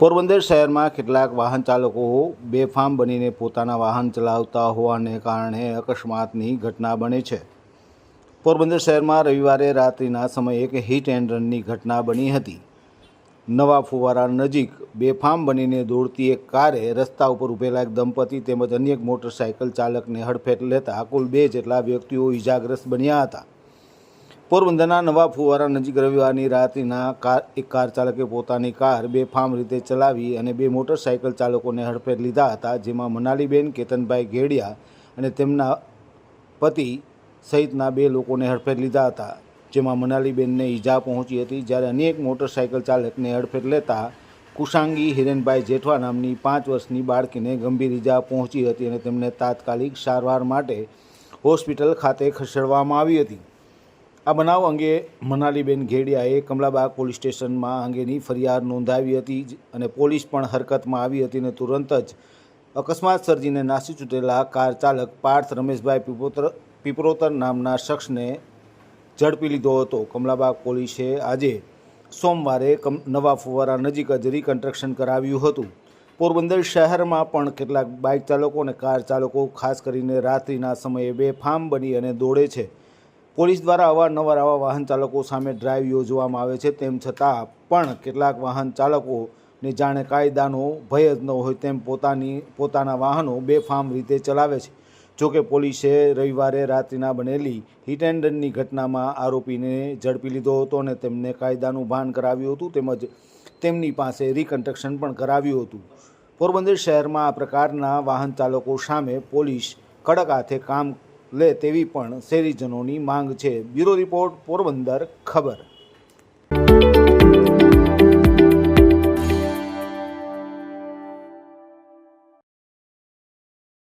પોરબંદર શહેરમાં કેટલાક વાહન ચાલકો બેફામ બનીને પોતાના વાહન ચલાવતા હોવાને કારણે અકસ્માતની ઘટના બને છે. પોરબંદર શહેરમાં રવિવારે રાત્રિના સમયે એક હિટ એન્ડ રનની ઘટના બની હતી. નવા ફુવારા નજીક બેફામ બનીને દોડતી એક કારે રસ્તા ઉપર ઊભેલા એક દંપતી તેમજ અન્ય એક મોટરસાયકલ ચાલકને હડફેટ લેતા કુલ બે જેટલા વ્યક્તિઓ ઇજાગ્રસ્ત બન્યા હતા. પોરબંદરના નવા ફુવારા નજીક રવિવારની રાત્રિના કાર, એક કાર ચાલકે પોતાની કાર બેફામ રીતે ચલાવી અને બે મોટરસાયકલ ચાલકોને હડફેટ લીધા હતા, જેમાં મનાલીબેન, કેતનભાઈ ઘેડિયા અને તેમના પતિ સહિતના બે લોકોને હડફેટ લીધા હતા, જેમાં મનાલીબેનને ઈજા પહોંચી હતી. જ્યારે અન્ય એક મોટરસાયકલ ચાલકને હડફેટ લેતા કુશાંગી હિરેનભાઈ જેઠવા નામની પાંચ વર્ષની બાળકીને ગંભીર ઈજા પહોંચી હતી અને તેમને તાત્કાલિક સારવાર માટે હોસ્પિટલ ખાતે ખસેડવામાં આવી હતી. આ બનાવ અંગે મનાલીબેન ઘેડિયાએ કમલાબાગ પોલીસ સ્ટેશનમાં અંગેની ફરિયાદ નોંધાવી હતી અને પોલીસ પણ હરકતમાં આવી હતી અને તુરંત જ અકસ્માત સર્જીને નાસી છૂટેલા કાર ચાલક પાર્થ રમેશભાઈ પીપોતર, પીપરોતર નામના શખ્સને ઝડપી લીધો હતો. કમલાબાગ પોલીસે આજે સોમવારે કમ, નવા ફુવારા નજીક જ રીકન્સ્ટ્રક્શન કરાવ્યું હતું. પોરબંદર શહેરમાં પણ કેટલાક બાઇક ચાલકો અને કાર ચાલકો ખાસ કરીને રાત્રિના સમયે બેફામ બની અને દોડે છે. પોલીસ દ્વારા અવારનવાર આવા વાહન ચાલકો સામે ડ્રાઈવ યોજવામાં આવે છે. તેમ છતાં પણ કેટલાક વાહન ચાલકોને જાણે કાયદાનો ભય જ ન હોય તેમ પોતાની, પોતાના વાહનો બેફામ રીતે ચલાવે છે. જોકે પોલીસે રવિવારે રાત્રિના બનેલી હિટ એન્ડ રનની ઘટનામાં આરોપીને ઝડપી લીધો હતો અને તેમને કાયદાનું ભાન કરાવ્યું હતું તેમજ તેમની પાસે રિકન્સ્ટ્રક્શન પણ કરાવ્યું હતું. પોરબંદર શહેરમાં આ પ્રકારના વાહન ચાલકો સામે પોલીસ કડક હાથે કામ લે તેવી પણ શહેરીજનોની માંગ છે. બ્યુરો રિપોર્ટ પોરબંદર ખબર